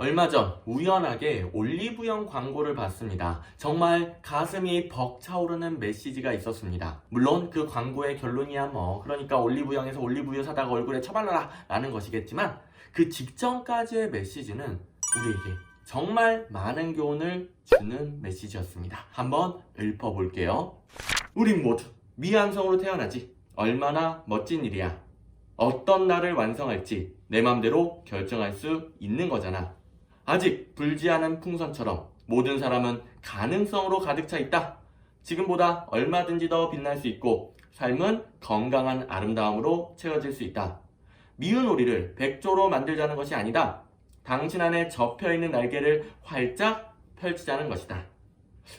얼마 전 우연하게 올리브영 광고를 봤습니다. 정말 가슴이 벅차오르는 메시지가 있었습니다. 물론 그 광고의 결론이야 뭐 그러니까 올리브영에서 올리브유 사다가 얼굴에 쳐발라라 라는 것이겠지만 그 직전까지의 메시지는 우리에게 정말 많은 교훈을 주는 메시지였습니다. 한번 읊어볼게요. 우린 모두 미완성으로 태어나지. 얼마나 멋진 일이야. 어떤 날을 완성할지 내 맘대로 결정할 수 있는 거잖아. 아직 불지 않은 풍선처럼 모든 사람은 가능성으로 가득 차 있다. 지금보다 얼마든지 더 빛날 수 있고 삶은 건강한 아름다움으로 채워질 수 있다. 미운 오리를 백조로 만들자는 것이 아니다. 당신 안에 접혀 있는 날개를 활짝 펼치자는 것이다.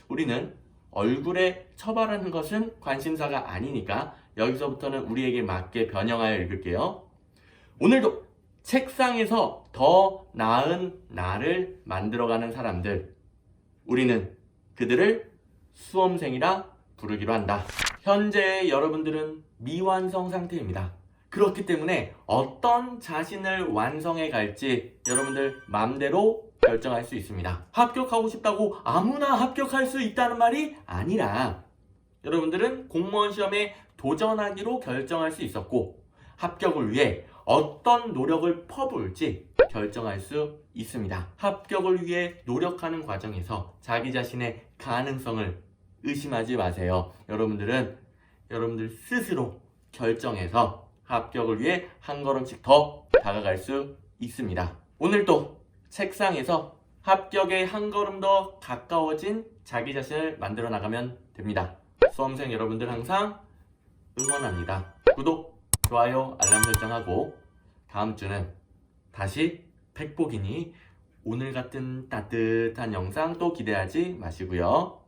우리는 얼굴에 처발하는 것은 관심사가 아니니까 여기서부터는 우리에게 맞게 변형하여 읽을게요. 오늘도 책상에서 더 나은 나를 만들어가는 사람들. 우리는 그들을 수험생이라 부르기로 한다. 현재 여러분들은 미완성 상태입니다. 그렇기 때문에 어떤 자신을 완성해 갈지 여러분들 마음대로 결정할 수 있습니다. 합격하고 싶다고 아무나 합격할 수 있다는 말이 아니라 여러분들은 공무원 시험에 도전하기로 결정할 수 있었고 합격을 위해 어떤 노력을 퍼부을지 결정할 수 있습니다. 합격을 위해 노력하는 과정에서 자기 자신의 가능성을 의심하지 마세요. 여러분들은 여러분들 스스로 결정해서 합격을 위해 한 걸음씩 더 다가갈 수 있습니다. 오늘도 책상에서 합격에 한 걸음 더 가까워진 자기 자신을 만들어 나가면 됩니다. 수험생 여러분들 항상 응원합니다. 구독, 좋아요, 알람 설정하고 다음 주는 다시 백복이니 오늘 같은 따뜻한 영상 또 기대하지 마시고요.